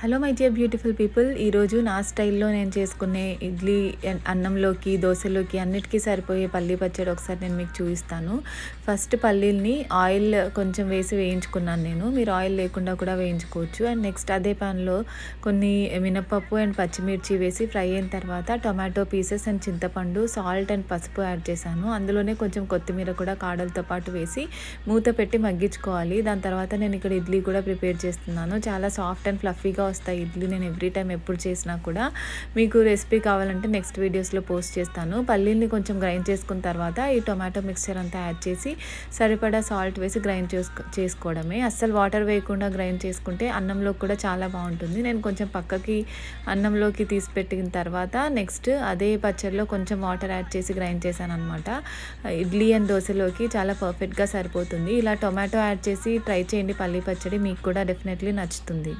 Hello my dear beautiful people ఈరోజు నా స్టైల్లో నేను చేసుకునే ఇడ్లీ అన్నంలోకి దోశలోకి అన్నిటికీ సరిపోయే పల్లీ పచ్చడి ఒకసారి నేను మీకు చూపిస్తాను. ఫస్ట్ పల్లీల్ని ఆయిల్ కొంచెం వేసి వేయించుకున్నాను నేను. మీరు ఆయిల్ లేకుండా కూడా వేయించుకోవచ్చు. అండ్ నెక్స్ట్ అదే పాన్లో కొన్ని మినపప్పు అండ్ పచ్చిమిర్చి వేసి ఫ్రై అయిన తర్వాత టొమాటో పీసెస్ అండ్ చింతపండు సాల్ట్ అండ్ పసుపు యాడ్ చేశాను. అందులోనే కొంచెం కొత్తిమీర కూడా కాడలతో పాటు వేసి మూత పెట్టి మగ్గించుకోవాలి. దాని తర్వాత నేను ఇక్కడ ఇడ్లీ కూడా ప్రిపేర్ చేస్తున్నాను. చాలా సాఫ్ట్ అండ్ ఫ్లఫీగా వస్తాయి. ఇడ్లీ నేను ఎవ్రీ టైం ఎప్పుడు చేసినా కూడా మీకు రెసిపీ కావాలంటే నెక్స్ట్ వీడియోస్లో పోస్ట్ చేస్తాను. పల్లీని కొంచెం గ్రైండ్ చేసుకున్న తర్వాత ఈ టొమాటో మిక్చర్ అంతా యాడ్ చేసి సరిపడా సాల్ట్ వేసి గ్రైండ్ చేసుకో చేసుకోవడమే. అస్సలు వాటర్ వేయకుండా గ్రైండ్ చేసుకుంటే అన్నంలో కూడా చాలా బాగుంటుంది. నేను కొంచెం పక్కకి అన్నంలోకి తీసి పెట్టిన తర్వాత నెక్స్ట్ అదే పచ్చడిలో కొంచెం వాటర్ యాడ్ చేసి గ్రైండ్ చేశాను అనమాట ఇడ్లీ అండ్ దోశలోకి చాలా పర్ఫెక్ట్గా సరిపోతుంది. ఇలా టొమాటో యాడ్ చేసి ట్రై చేయండి. పల్లీ పచ్చడి మీకు కూడా డెఫినెట్లీ నచ్చుతుంది.